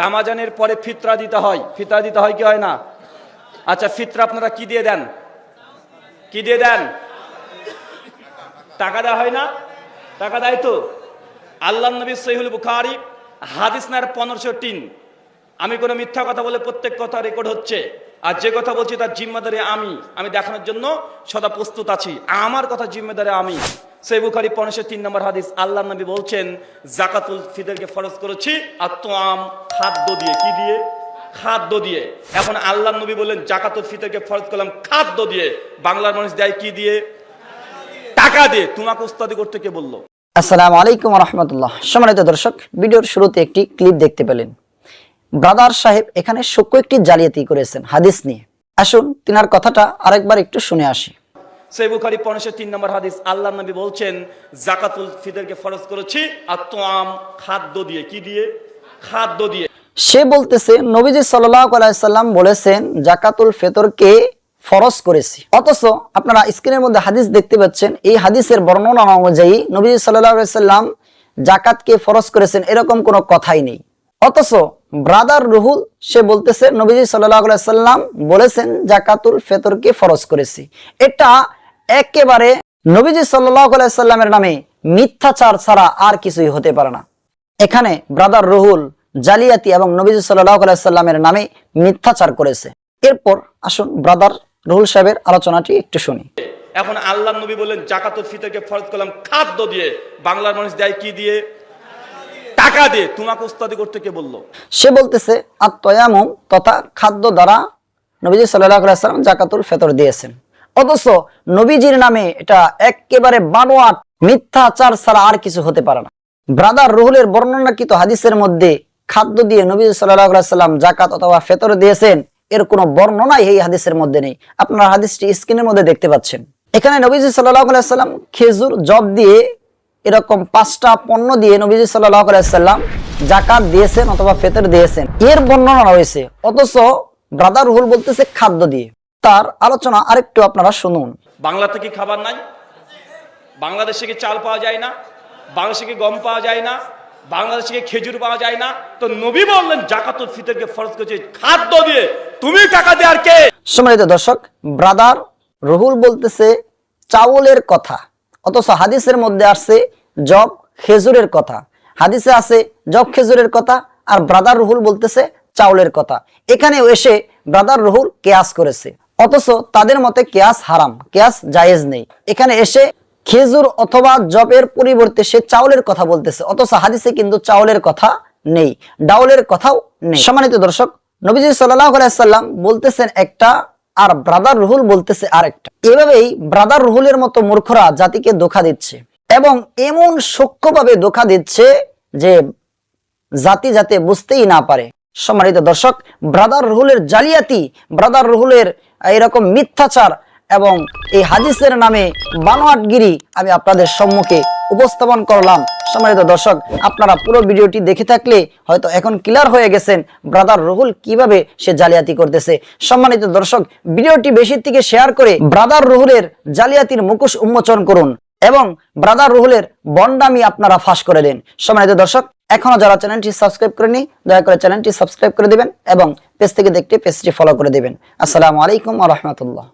রামাজানের পরে ফিতরা দিতে হয়। ফিতরা দিতে হয় কি হয় না? আচ্ছা ফিতরা আপনারা কি দিয়ে দেন? কি দিয়ে দেন? টাকা দেওয়া হয় না? টাকা দেয় তো? আল্লাহ নবী সহিহুল বুখারি হাদিস নার পনেরোশো তিন। আমি কোনো মিথ্যা কথা বলে প্রত্যেক কথা রেকর্ড হচ্ছে। আর যে কথা বলছি তার জিম্মাদারি আমি। আমি দেখানোর জন্য সদা প্রস্তুত আছি। আমার কথা জিম্মেদারি আমি। সেই বুখারি পনেরোশো তিন নম্বর হাদিস। আল্লাহ নবী বলছেন, জাকাতুল ফিতরকে ফরজ করেছি আর তো আম খাদ্য দিয়ে। কি দিয়ে? খাদ্য দিয়ে। এখন আল্লাহ নবী বললেন, জাকাতুল ফিতরকে ফরজ করলাম খাদ্য দিয়ে। বাংলার মানুষ দেয় কি দিয়ে? টাকা দিয়ে। তোমাকে উস্তাদি করতে কে বলল? আসসালামু আলাইকুম রহমতুল্লাহ। সম্মানিত দর্শক, ভিডিওর শুরুতে একটি ক্লিপ দেখতে পেলেন। ব্রাদার সাহেব এখানে সূক্ষ্ম একটি জালিয়াতি করেছেন হাদিস নিয়ে। আসুন তিনার কথাটা আরেকবার একটু শুনে আসি। সেই বুখারি পনেরোশো তিন নম্বর হাদিস আল্লাহ নবী বলছেন জাকাতুল ফিতরকে ফরজ করেছি আর খাদ্য দিয়ে। কি দিয়ে? খাদ্য দিয়ে। সে বলতেছে নবীজি আলাইসাল্লাম বলেছেন জাকাতুল ফেতরকে ফরজ করেছি। অথচ আপনারা স্ক্রিনের মধ্যে হাদিস দেখতে পাচ্ছেন এই হাদিসের বর্ণনা অনুযায়ী নবীজি সাল্লাহ আলাইসাল্লাম জাকাতকে ফরজ করেছেন এরকম কোনো কথাই নেই। অথচ ব্রাদার রুহুল সে বলতেছে, নবীজি সাল্লাম বলেছেন, জাকাতুল ফেতরকে ফরজ করেছি। এটা একেবারে নবীজি সাল্লাহ সাল্লামের নামে মিথ্যাচার ছাড়া আর কিছুই হতে পারে না। এখানে ব্রাদার রুহুল জালিয়াতি এবং নবীজ সাল্লাহ সাল্লামের নামে মিথ্যাচার করেছে। এরপর আসুন ব্রাদার রুহুল সাহেবের আলোচনাটি একটু শুনি। এখন আল্লাহ নবী বললেন, জাকাতুল ফিতরকে ফরজ করলাম, খাদ্য দিয়ে। বাংলার মানুষ দেয় কি দিয়ে? টাকা দিয়ে তোমাকে উস্তাদি করতে কে বলল? সে বলতেছে, আত্ময়ামুম তথা খাদ্য দ্বারা নবীজি সাল্লাহ সাল্লাম জাকাতুল ফেতর দিয়েছেন। অথচ নবীজির নামে এটা একেবারে বানোয়াট মিথ্যাচার ছাড়া আর কিছু হতে পারে না। ব্রাদার রুহুলের বর্ণনাকৃত হাদিসের মধ্যে খাদ্য দিয়ে নবী সাল্লাহ সাল্লাম জাকাত অথবা ফেতর দিয়েছেন, এর কোনো বর্ণনাই এই হাদিসের মধ্যে নেই। আপনারা হাদিসটি স্ক্রিনের মধ্যে দেখতে পাচ্ছেন। এখানে নবীজি সাল্লাহ সাল্লাম খেজুর জব দিয়ে এরকম পাঁচটা পণ্য দিয়ে নবীজি সাল্লাহ সাল্লাম জাকাত দিয়েছেন অথবা ফেতর দিয়েছেন। এর বর্ণনা রয়েছে অথচ ব্রাদার রুহুল বলতেছে খাদ্য দিয়ে। তার আলোচনা আরেকটু আপনারা শুনুন। বাংলাতে কি খাবার নাই? বাংলাদেশে কি চাল পাওয়া যায় না? বাংলাদেশে কি গম পাওয়া যায় না? বাংলাদেশে কি খেজুর পাওয়া যায় না? তো নবী বললেন জাকাতুল ফিতরকে ফরজ করেছে খাদ্য দিয়ে। তুমি টাকা দিয়ে আর কে? সম্মানিত দর্শক ব্রাদার রুহুল বলতেছে চাউলের কথা। অথচ হাদিসের মধ্যে আসছে জব খেজুরের কথা। হাদিসে আছে জব খেজুরের কথা আর ব্রাদার রুহুল বলতেছে চাউলের কথা। এখানে এসে ব্রাদার রুহুল কেয়াস করেছে। অথচ তাদের মতে কেয়াস হারাম, কেয়াস জায়েজ নেই। এখানে এসে খেজুর অথবা জবের পরিবর্তে সে চাউলের কথা বলতেছে। অথচ হাদিসে কিন্তু চাউলের কথা নেই, ডাউলের কথাও নেই। সম্মানিত দর্শক, নবীজি সাল্লাম বলতেছেন একটা আর ব্রাদার রুহুল বলতেছে আরেকটা। এভাবেই ব্রাদার রুহুলের মতো মূর্খরা জাতিকে ধোকা দিচ্ছে এবং এমন সূক্ষ্মভাবে ধোকা দিচ্ছে যে জাতি যাতে বুঝতেই না পারে। সম্মানিত দর্শক ব্রাদার রুহুলের জালিয়াতি ব্রাদার রুহুলের এরকম মিথ্যাচার এবং এই হাদিসের নামে বানোয়াটগিরি আমি আপনাদের সম্মুখে উপস্থাপন করলাম। সম্মানিত দর্শক, আপনারা পুরো ভিডিওটি দেখে থাকলে হয়তো এখন ক্লিয়ার হয়ে গেছেন ব্রাদার রুহুল কীভাবে সে জালিয়াতি করতেছে। সম্মানিত দর্শক, ভিডিওটি বেশি থেকে শেয়ার করে ব্রাদার রুহুলের জালিয়াতির মুখোশ উন্মোচন করুন এবং ব্রাদার রুহুলের বন্ডামি আপনারা ফাঁস করে দিন। সম্মানিত দর্শক, এখনও যারা চ্যানেলটি সাবস্ক্রাইব করেনি দয়া করে চ্যানেলটি সাবস্ক্রাইব করে দিবেন এবং পেজ থেকে দেখতে পেজটি ফলো করে দিবেন। আসসালামু আলাইকুম রহমতুল্লাহ।